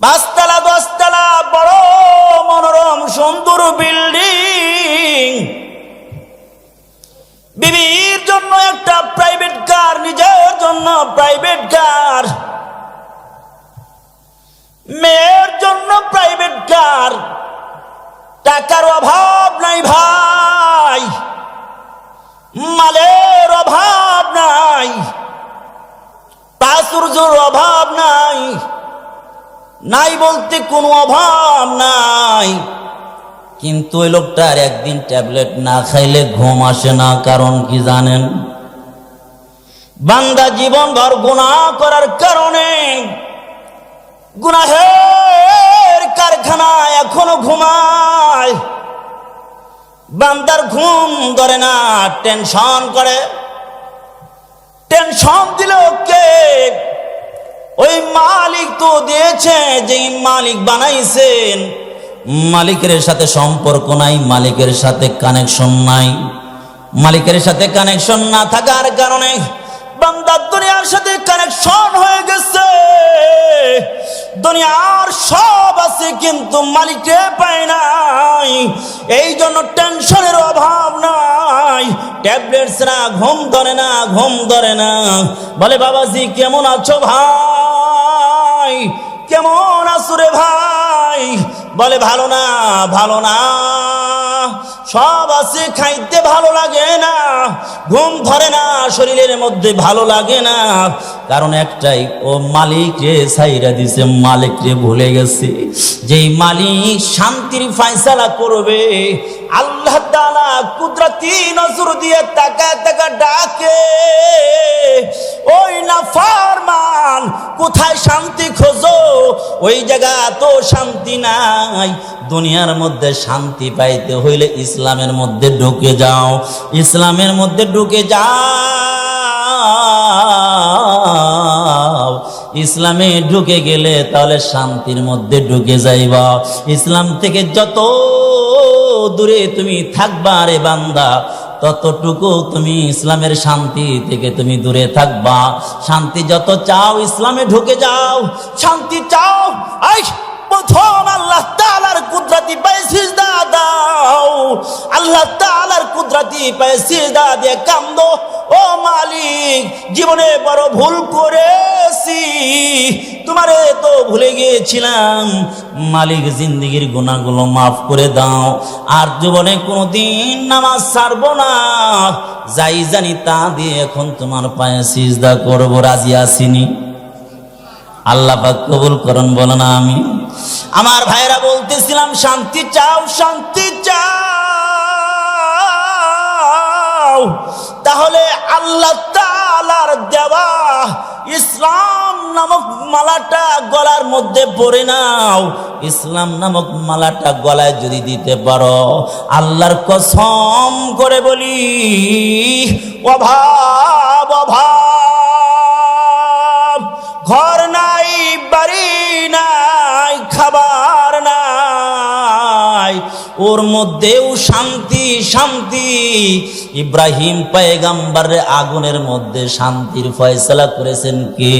পাঁচতলা, দশতলা, বড় মনোরম সুন্দর বিল্ডিং। বিবির জন্য একটা প্রাইভেট কার নিজের জন্য প্রাইভেট কার মেয়ের জন্য প্রাইভেট কার টাকার অভাব নাই ভাই। মালের অভাব নাই। প্রাচুর্যর অভাব নাই। নাই বলতে কোনো অভাব নাই। কিন্তু ওই লোকটার একদিন ট্যাবলেট না খাইলে ঘুম আসে না, কারণ কি জানেন? বান্দা জীবন ভর গুণা করার কারণে গুনাহের কারখানা এখনও ঘুমায়। বান্দার ঘুম ধরে না, টেনশন করে। টেনশন দিল কে তো দিয়েছে যে মালিক বানাইছেন, মালিকের সাথে সম্পর্ক নাই, মালিকের সাথে কানেকশন নাই। মালিকের সাথে কানেকশন না থাকার কারণে বান্দার দুনিয়ার সাথে কানেকশন হয়ে গেছে। দুনিয়ার সব আছে, কিন্তু মালিককে পায় নাই। এই জন্য টেনশনের অভাব নাই। ট্যাবলেট ছাড়া ঘুম ধরে না, ঘুম ধরে না। বলে, বাবাজি, কেমন আছো ভাই? কেমন আছো রে ভাই? বলে, ভালো না ভালো না। সব আছে, খাইতে ভালো লাগে না। ঘুম ধরে না, শরীরের মধ্যে ভালো লাগে না। কারণ একটাই, ও মালিক রে সাইরা দিছে মালিক রে ভুলে গেছে। যেই মালিক শান্তির ফায়সালা করবে, আল্লাহ তাআলা কুদরতি নজর দিয়ে তাকা তাকা ডাকে। ওই না ফারমান কোথায় শান্তি খোঁজো? ওই জায়গা তো শান্তি নাই। দুনিয়ার মধ্যে শান্তি পাইতে হইলে ইসলামের মধ্যে ঢুকে যাও। ইসলামের মধ্যে ঢুকে যাও। ইসলামে ঢুকে গেলে তাহলে শান্তির মধ্যে ঢুকে যাইবা। ইসলাম থেকে যত দূরে তুমি থাকবা রে বান্দা ততটুকু তুমি ইসলামের শান্তি থেকে তুমি দূরে থাকবা। শান্তি যত চাও ইসলামে ঢুকে যাও। শান্তি চাও। আই প্রথম আল্লাহ তাআলার কুদরতি পায়ে সিজদা দাও। আল্লাহ তাআলার কুদরতি পায়ে সিজদা দিয়ে কান্দো। ও মালিক, জীবনে বড় ভুল করেছি। তোমারে তো ভুলে গিয়েছিলাম। মালিক জিন্দিগির গুণাগুলো মাফ করে দাও। আর জীবনে কোনোদিন নামাজ ছাড়বো না। যাই জানি তা দিয়ে এখন তোমার পায়ে সিজদা করব, রাজি আসিনি আল্লাহ পাক কবুল করুন বলো না আমি আমার ভাইরা বলতেছিলাম, শান্তি চাও শান্তি চাও। তাহলে আল্লাহ তাআলার দেওয়া ইসলাম নামক মালাটা গলার মধ্যে পরে নাও। ইসলাম নামক মালাটা গলায় যদি দিতে পারো, আল্লাহর কসম করে বলি, অভাব অভাব। ঘর নাই, বাড়ি নাই, খাবার নাই। ওর মধ্যেও শান্তি শান্তি। ইব্রাহিম পায়গাম্বার আগুনের মধ্যে শান্তির ফয়সলা করেছেন কে?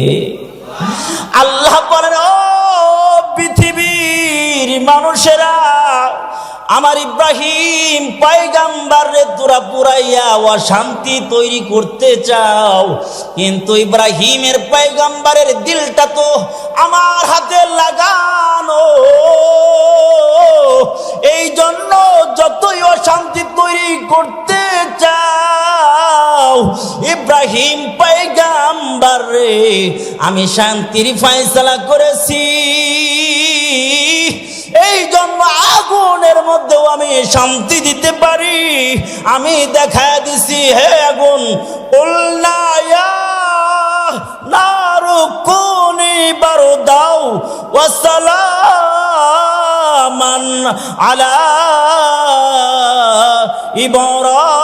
আল্লাহ বলেন, ও পৃথিবীর মানুষেরা, আমার ইব্রাহিম পাইগাম্বার তোরা পুরাইয়া অশান্তি তৈরি করতে চাও, কিন্তু ইব্রাহিমের পাইগাম্বারের দিলটা তো আমার হাতে লাগানো। এই জন্য যতই অশান্তি তৈরি করতে চাও ইব্রাহিম পাইগাম্বার আমি শান্তির ফায়সালা করেছি। এই জন্য আগুনের মধ্যেও আমি শান্তি দিতে পারি। আমি দেখা দিছি, হে আগুন উল্লায়া নারু কোনি বারো দাও ওয়াসালামান আলা ইব্রাহিম।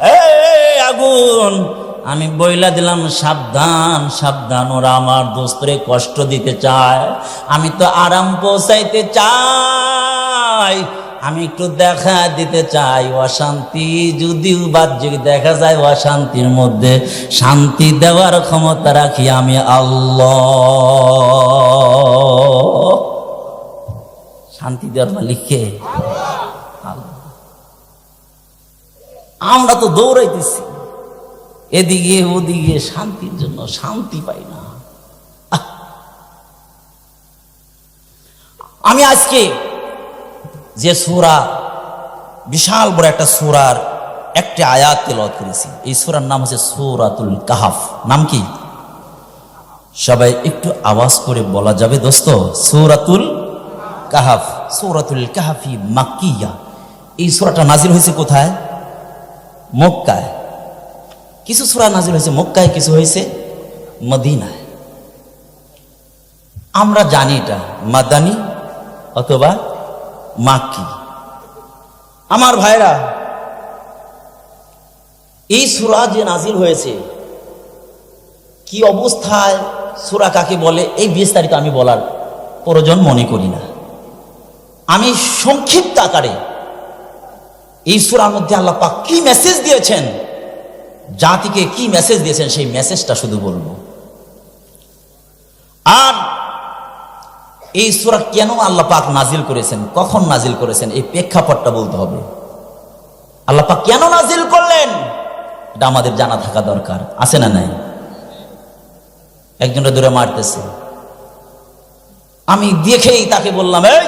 এ, আগুন। আমি বইলা দিলাম, সাবধান সাবধান, ওরা আমার দোস্তরে কষ্ট দিতে চায়। আমি তো আরাম পৌঁছাইতে চাই। আমি একটু দেখা দিতে চাই অশান্তি, যদিও বাহ্যিক দেখা যায় অশান্তির মধ্যে। শান্তি দেওয়ার ক্ষমতা রাখি আমি আল্লাহ। শান্তি দেওয়ার মালিককে। আমরা তো দৌড়াইতেছি। এদিকে ওদিকে শান্তির জন্য শান্তি পাই না! আমি আজকে যে সুরা, বিশাল বড় একটা সুরার একটি আয়াত তেলাওয়াত করেছি। এই সুরার নাম হচ্ছে সুরাতুল কাহাফ। নাম কি? সবাই একটু আওয়াজ করে বলা যাবে দোস্ত, সুরাতুল কাহাফ। সুরাতুল কাহাফি মাক্কিয়া। এই সুরাটা নাজিল হয়েছে কোথায়? মক্কায়। কিছু সুরা নাজিল হয়েছে মক্কায়, কিছু হয়েছে মদিনায়। আমরা জানি এটা মাদানি অথবা মাক্কি আমার ভাইরা, এই সুরা যে নাজিল হয়েছে, কি অবস্থায় সুরা কাকে বলে, এই বিস্তারিত আমি বলার প্রয়োজন মনে করি না। আমি সংক্ষিপ্ত আকারে এই সুরার মধ্যে আল্লাহ পাক কি মেসেজ দিয়েছেন, জাতিকে কি মেসেজ দিয়েছেন, সেই মেসেজটা শুধু বলব। আর এই সুরা কেন আল্লাহ পাক নাজিল করেছেন? কখন নাজিল করেছেন? এই প্রেক্ষাপটটা বলতে হবে। আল্লাহ পাক কেন নাজিল করলেন? এটা আমাদের জানা থাকা দরকার। আছে না নাই? একজনটা দূরে মারতেছে। আমি দেখেই তাকে বললাম, এই,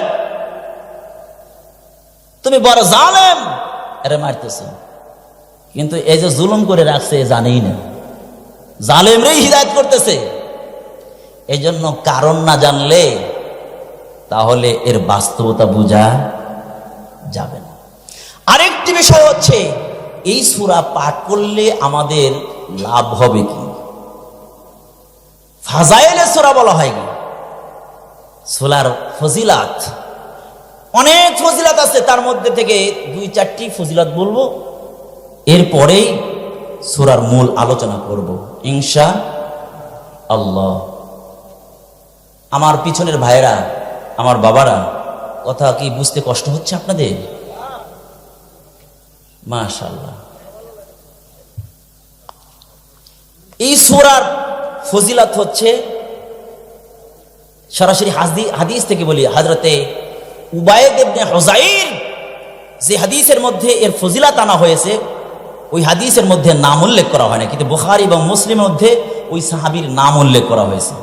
তুমি বড় জালেম। এরে মারতেছে। কিন্তু এই যে জুলুম করে রাখছে জানেই না। জালেমরেই হিদায়ত করতেছে। এই জন্য কারণ না জানলে তাহলে এর বাস্তবতা বোঝা যাবে না। আরেকটি বিষয় হচ্ছে, এই সুরা পাঠ করলে আমাদের লাভ হবে কি? ফাজাইলে সুরা বলা হয় কি? সোলার ফজিলাত। অনেক ফজিলাত আছে, তার মধ্যে থেকে দুই চারটি ফজিলাত বলব। এরপরেই সুরার মূল আলোচনা করব, ইনশা আল্লাহ। আমার পিছনের ভাইরা আমার বাবারা, কথা কি বুঝতে কষ্ট হচ্ছে আপনাদের? মাশাল্লাহ এই সুরার ফজিলাত হচ্ছে সরাসরি হাদি, হাদিস থেকে বলি, হাজরতে উবায়দ ইবনে হুজাইর যে হাদিসের মধ্যে এর ফজিলাত আনা হয়েছে, ওই হাদিসের মধ্যে নাম উল্লেখ করা হয় না, কিন্তু বুখারী এবং মুসলিমের মধ্যে ওই সাহাবির নাম উল্লেখ করা হয়েছে।